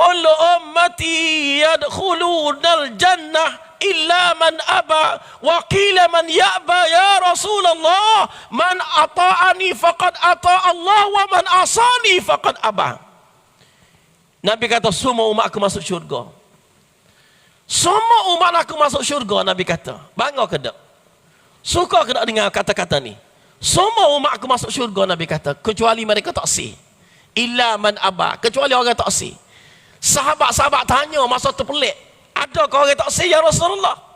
kullu ummati yadkhulunal jannah illa man aba. Wa qila man ya'ba ya Rasulullah man ata'ani faqad ata Allah wa man asani faqad aba. Nabi kata semua umat aku masuk syurga. Semua umat aku masuk syurga Nabi kata. Bangga ke tak? Suka ke tak dengar kata-kata ni? Semua umat aku masuk syurga Nabi kata. Kecuali mereka tak sih. Illa man aba. Kecuali orang tak sih sahabat-sahabat tanya masa tu pelik ada kau orang tak sih ya Rasulullah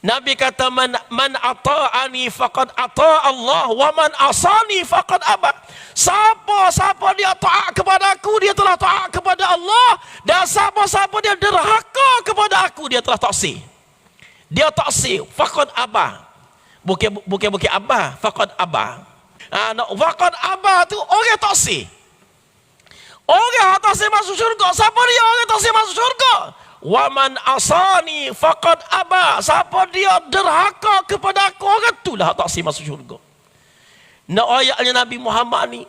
Nabi kata man man ata'ani faqad ata Allah wa man asani faqad aba. Siapa siapa dia taat kepada aku dia telah taat kepada Allah dan siapa siapa dia derhaka kepada aku dia telah taksi. Dia taksi faqad aba. Bukan bukan bukan aba, faqad aba. Ah, no, faqad aba tu orang taksi. Orang taksi masuk syurga. Siapa dia orang taksi masuk syurga? Waman asani faqad aba. Siapa dia derhaka kepada aku, orang itulah si masuk syurga. Nak ayatnya Nabi Muhammad ni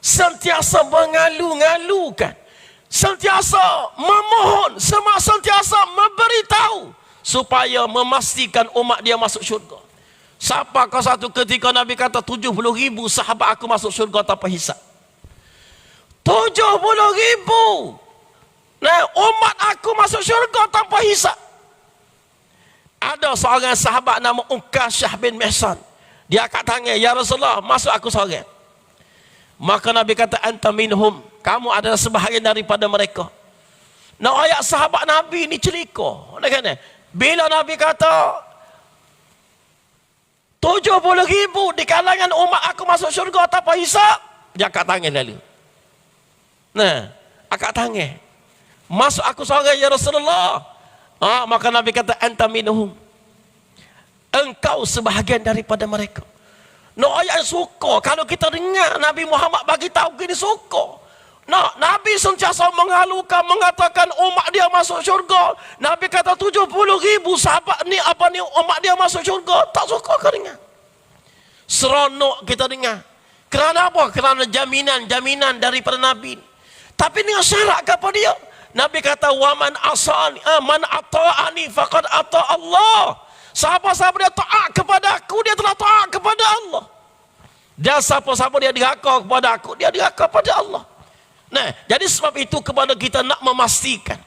sentiasa mengalu-ngalukan. Sentiasa memohon, semua sentiasa memberitahu supaya memastikan umat dia masuk syurga. Siapa kau satu ketika Nabi kata 70 ribu sahabat aku masuk syurga tanpa hisap. 70 ribu Nah, umat aku masuk syurga tanpa hisap. Ada seorang sahabat nama Ukasyah bin Mihsan. Dia angkat tangan, Ya Rasulullah, masuk aku seorang. Maka Nabi kata, Anta minhum. Kamu adalah sebahagian daripada mereka. Nah, ayat sahabat Nabi ni celika. Kan? Bila Nabi kata, 70 ribu di kalangan umat aku masuk syurga tanpa hisap. Dia angkat tangan lalu. Nah, angkat tangan. Masuk aku seorang ya Rasulullah. Ah, maka Nabi kata anta minhum. Engkau sebahagian daripada mereka. No ayat suka kalau kita dengar Nabi Muhammad bagi tahu gini suka. Nah, Nabi sentiasa mengalukan mengatakan umat dia masuk syurga. Nabi kata 70 ribu sahabat ni apa ni umat dia masuk syurga. Tak suka kau dengar. Seronok kita dengar. Kerana apa? Kerana jaminan-jaminan daripada Nabi. Tapi dengan syarat apa dia? Nabi kata waman asani ah, man ata'ani faqad ata Allah. Siapa-siapa dia taat kepada aku dia telah taat kepada Allah. Dan siapa-siapa dia diraka kepada aku dia diraka kepada Allah. Nah, jadi sebab itu kepada kita nak memastikan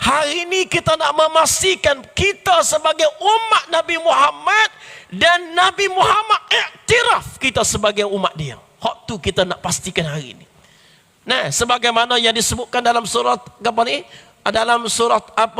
hari ini kita nak memastikan kita sebagai umat Nabi Muhammad dan Nabi Muhammad iktiraf kita sebagai umat dia. Hak tu kita nak pastikan hari ini. Nah, sebagaimana yang disebutkan dalam surat apa ni? Dalam surat apa?